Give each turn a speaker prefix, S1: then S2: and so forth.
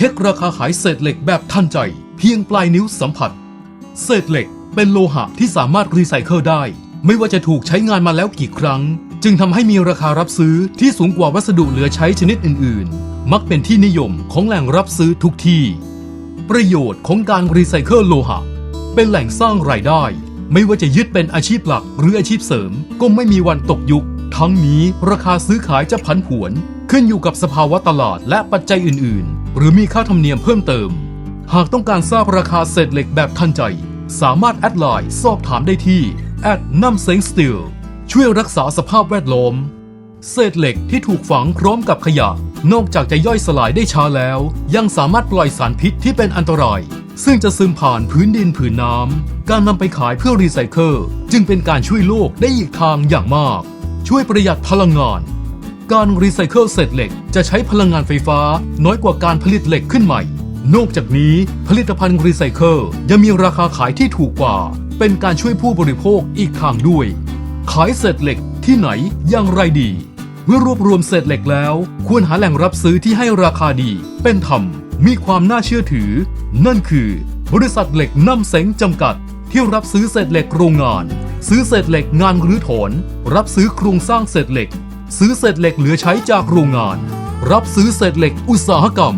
S1: เช็คราคาขายเศษเหล็กแบบทันใจ เพียงปลายนิ้วสัมผัส เศษเหล็กเป็นโลหะที่สามารถรีไซเคิลได้ ไม่ว่าจะถูกใช้งานมาแล้วกี่ครั้ง จึงทำให้มีราคารับซื้อที่สูงกว่าวัสดุเหลือใช้ชนิดอื่น ๆ มักเป็นที่นิยมของแหล่งรับซื้อทุกที่ ประโยชน์ของการรีไซเคิลโลหะ เป็นแหล่งสร้างรายได้ ไม่ว่าจะยึดเป็นอาชีพหลักหรืออาชีพเสริม ก็ไม่มีวันตกยุค ทั้งนี้ราคาซื้อขายจะผันผวน ขึ้นอยู่กับสภาวะตลาดและปัจจัยอื่น ๆ หรือมีค่าธรรมเนียมเพิ่มเติม หากต้องการทราบราคาเศษเหล็กแบบทันใจ สามารถแอดไลน์สอบถามได้ที่แอดน้ำเซ็งสตีลช่วยรักษาสภาพแวดล้อม เศษเหล็กที่ถูกฝังพร้อมกับขยะ นอกจากจะย่อยสลายได้ช้าแล้ว ยังสามารถปล่อยสารพิษที่เป็นอันตราย ซึ่งจะซึมผ่านพื้นดินผืนน้ำการนำไปขายเพื่อรีไซเคิลจึงเป็นการช่วยโลกได้อีกทางอย่างมาก ช่วยประหยัดพลังงาน การรีไซเคิลเศษเหล็ก จะใช้พลังงานไฟฟ้า น้อยกว่าการผลิตเหล็กขึ้นใหม่ นอกจากนี้ผลิตภัณฑ์รีไซเคิลยังมีราคาขายที่ถูกกว่า เป็นการช่วยผู้บริโภคอีกทางด้วย ขายเศษเหล็กที่ไหนอย่างไรดี เมื่อรวบรวมเศษเหล็กแล้ว ควรหาแหล่งรับซื้อที่ให้ราคาดี เป็นธรรม มีความน่าเชื่อถือ นั่นคือ บริษัทเหล็กน้ำเซ็งจำกัด ที่รับซื้อเศษเหล็กโรงงาน ซื้อเศษเหล็กงานรื้อถอน รับซื้อโครงสร้างเศษเหล็ก ซื้อเศษเหล็กเหลือใช้จากโรงงาน รับซื้อเศษเหล็กอุตสาหกรรม